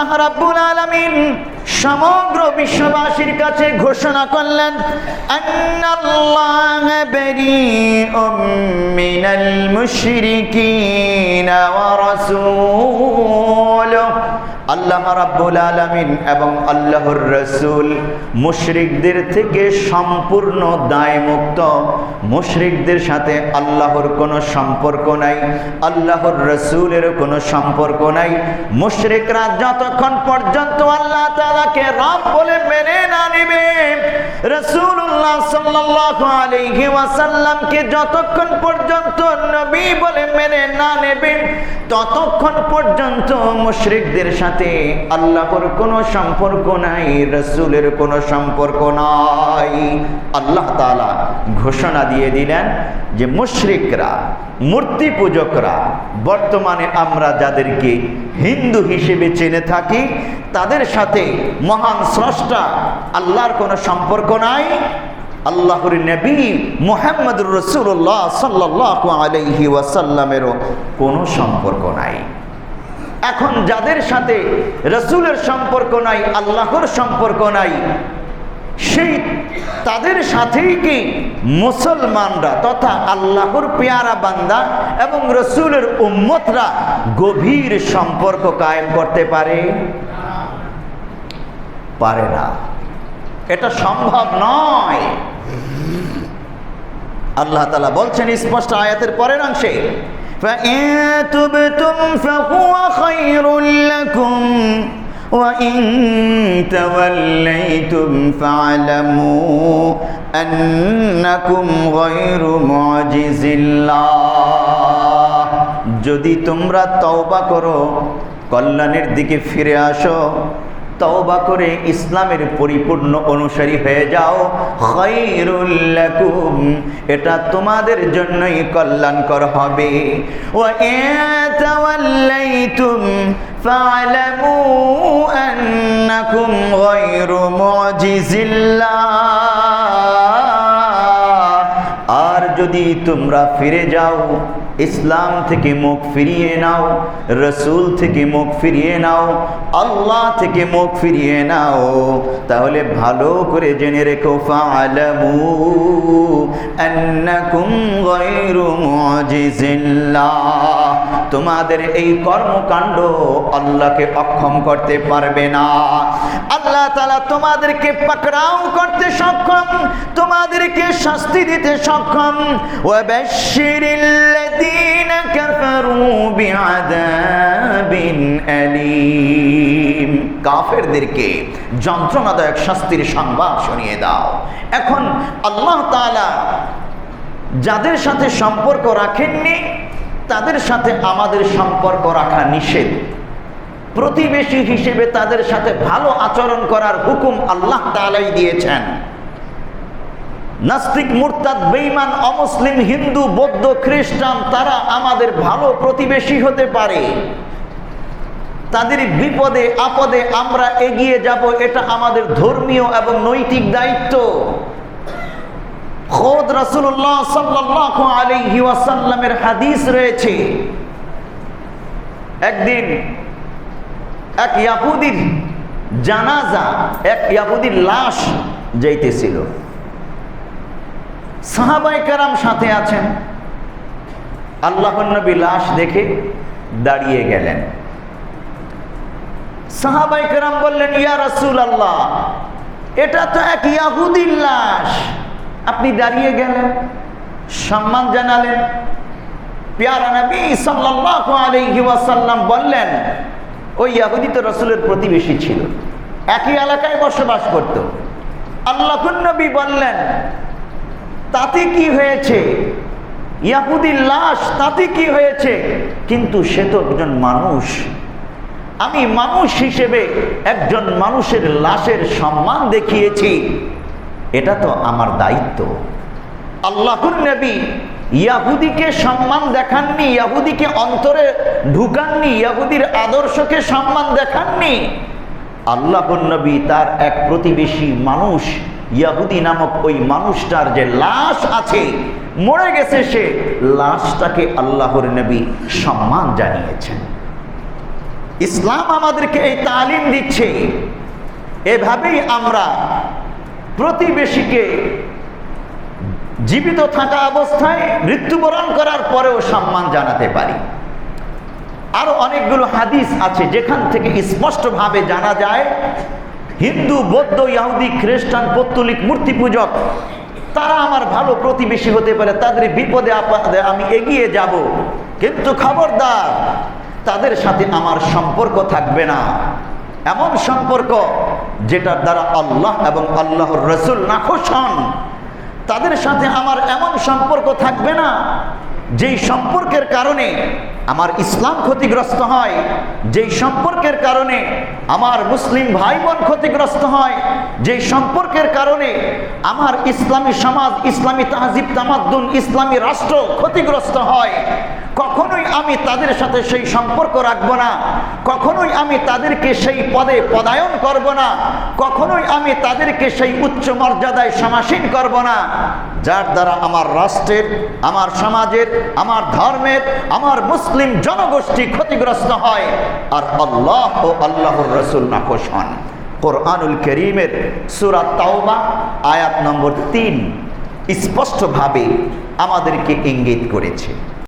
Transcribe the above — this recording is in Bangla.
আল্লাহ রাব্বুল আলামিন সমগ্র বিশ্ববাসীর কাছে ঘোষণা করলেন আন্নাল্লাহ বারিউম মিনাল ওয়া আল্লাহ রাব্বুল আলামিন এবং আল্লাহর রসুল মুশরিকদের থেকে সম্পূর্ণ দায়মুক্ত। মুশরিকদের সাথে আল্লাহর কোনো সম্পর্ক নাই, আল্লাহর রসুলের কোনো সম্পর্ক নাই। মুশরিকরা যতক্ষণ পর্যন্ত আল্লাহ তাআলাকে রব বলে মেনে না নেবে, রাসূলুল্লাহ সাল্লাল্লাহু আলাইহি ওয়াসাল্লামকে যতক্ষণ পর্যন্ত নবী বলে মেনে না নেবে, ততক্ষণ পর্যন্ত মুশরিকদের সাথে আল্লাহর কোনো সম্পর্ক নাই, রসুলের কোনো সম্পর্ক নাই। আল্লাহ তাআলা ঘোষণা দিয়ে দিলেন যে মুশরিকরা, মূর্তি পূজকরা, বর্তমানে আমরা যাদেরকে হিন্দু হিসেবে চেনে থাকি, তাদের সাথে মহান স্রষ্টা আল্লাহর কোনো সম্পর্ক নাই। আল্লাহর নবী মোহাম্মদুর রসুল্লাহ সাল্লাহ আলহি ওয়াসাল্লামেরও কোনো সম্পর্ক নাই। এখন যাদের সাথে রসুলের সম্পর্ক নাই, আল্লাহর সম্পর্ক নাই, সেই তাদের সাথেই কি মুসলমানরা তথা আল্লাহর পেয়ারা বান্দা এবং রসুলের উম্মতরা গভীর সম্পর্ক কায়েম করতে পারে? পারে না। এটা সম্ভব নয়। আল্লাহ তালা বলছেন স্পষ্ট আয়াতের পরের অংশে فإن تبتم فهو خير لكم وإن توليتم فاعلموا أنكم غير معجز الله যদি তোমরা তওবা করো কল্যাণের দিকে ফিরে আসো তওবা করে ইসলামের পরিপূর্ণ অনুসারী হয়ে যাও। খৈরুল্লাকুম এটা তোমাদের জন্যই কল্যাণকর হবে। ও তাওয়াল্লাইতুম ফালামু আন্নাকুম গায়রু মুজিজিল্লাহ। যদি তোমরা ফিরে যাও, ইসলাম থেকে মুখ ফিরিয়ে নাও, রসুল থেকে মুখ ফিরিয়ে নাও, আল্লাহ থেকে মুখ ফিরিয়ে নাও, তাহলে ভালো করে জেনে রেখো ফালামু আন্নাকুম গায়রু তোমাদের এই কর্মকাণ্ড আল্লাহকে অক্ষম করতে পারবে না। আল্লাহ তালা তোমাদেরকে পাকড়াও করতে সক্ষম, তোমাদেরকে শাস্তি দিতে সক্ষম। ওয়াবাশশিরিল্লাযীনা কাফারু বিআযাবিন আলীম। কাফেরদেরকে যন্ত্রণাদায়ক শাস্তির সংবাদ শুনিয়ে দাও। এখন আল্লাহ তাআলা যাদের সাথে সম্পর্ক রাখেননি তাদের সাথে আমাদের সম্পর্ক রাখা নিষেধ। প্রতিবেশী হিসেবে তাদের সাথে ভালো আচরণ করার হুকুম আল্লাহ তালাই দিয়েছেন। নাস্তিক, মুরতাদ বেইমান অমুসলিম, হিন্দু, বৌদ্ধ, খ্রিস্টান, তারা আমাদের ভালো প্রতিবেশী হতে পারে। তাদের বিপদে, আপদে আমরা এগিয়ে যাব, এটা আমাদের ধর্মীয় এবং নৈতিক দায়িত্ব। খোদ রাসুল্লাহ সাল্লাহ আলহি ওয়াসাল্লামের হাদিস রয়েছে। একদিন এক ইয়াহুদির জানাজা, এক ইয়াহুদির লাশ যাইতেছিল। সাহাবাই কারাম সাথে আছেন। আল্লাহ নবী লাশ দেখে দাঁড়িয়ে গেলেন। সাহাবাই কারাম বললেন, ইয়া রসুল আল্লাহ এটা তো এক ইয়াহুদির লাশ। আপনি দাঁড়িয়ে গেলেন, সম্মান জানালেন। পেয়ারা নবী ওয়াসাল্লাম বললেন, ওই ইয়াহুদি তো রসুলের প্রতিবেশী ছিল, একই এলাকায় বসবাস করত। আল্লাহ নবী বললেন, তাতে কি হয়েছে? ইয়াহুদির লাশ তাতে কি হয়েছে? কিন্তু সে তো একজন মানুষ। আমি মানুষ হিসেবে একজন মানুষের লাশের সম্মান দেখিয়েছি। এটা তো আমার দায়িত্ব। আল্লাহুর নবী ইয়াহুদিকে সম্মান দেখাননি ইয়াহুদিকে অন্তরে ঢুকাননি ইয়াহুদির আদর্শকে সম্মান দেখাননি। আল্লাহর নবী তার এক প্রতিবেশী মানুষ ইয়াহুদি নামক ওই মানুষটার যে লাশ আছে মরে গেছে সে লাশটাকে আল্লাহর নবী সম্মান জানিয়েছেন। ইসলাম আমাদেরকে এই তালিম দিচ্ছে। এভাবেই আমরা প্রতিবেশীকে জীবিত থাকা অবস্থায় মৃত্যুবরণ করার পরেও সম্মান জানাতে পারি। আরও অনেকগুলো হাদিস আছে যেখান থেকে স্পষ্টভাবে জানা যায়, হিন্দু, বৌদ্ধ ইয়াহুদি খ্রিস্টান, পত্তলিক মূর্তি পূজক তারা আমার ভালো প্রতিবেশী হতে পারে, তাদের বিপদে আপদে আমি এগিয়ে যাব। কিন্তু খবরদার, তাদের সাথে আমার সম্পর্ক থাকবে না। এমন সম্পর্ক যেটার দ্বারা আল্লাহ এবং আল্লাহর রসুল নাখোশ হন। তাদের সাথে আমার এমন সম্পর্ক থাকবে না, যেই সম্পর্কের কারণে আমার ইসলাম ক্ষতিগ্রস্ত হয়, যেই সম্পর্কের কারণে আমার মুসলিম ভাই বোন ক্ষতিগ্রস্ত হয়, যেই সম্পর্কের কারণে আমার ইসলামী সমাজ, ইসলামী তাহজিব, তামাদ্দুন, ইসলামী রাষ্ট্র ক্ষতিগ্রস্ত হয়। আমি তাদের সাথে সেই সম্পর্ক রাখব না। কখনোই আমি তাদেরকে সেই পদে পদায়ন করব না। কখনোই আমি তাদেরকে সেই উচ্চ মর্যাদায় সমাসীন করব না। যার দ্বারা আমার রাষ্ট্রের, আমার সমাজের, আমার ধর্মের, আমার মুসলিম জনগোষ্ঠী ক্ষতিগ্রস্ত হয়। আর আল্লাহ ও আল্লাহর রসুল নাকোশ হন। কোরআনুল করিমের সুরাত তাওবা, আয়াত নম্বর তিন, স্পষ্টভাবে আমাদেরকে ইঙ্গিত করেছে।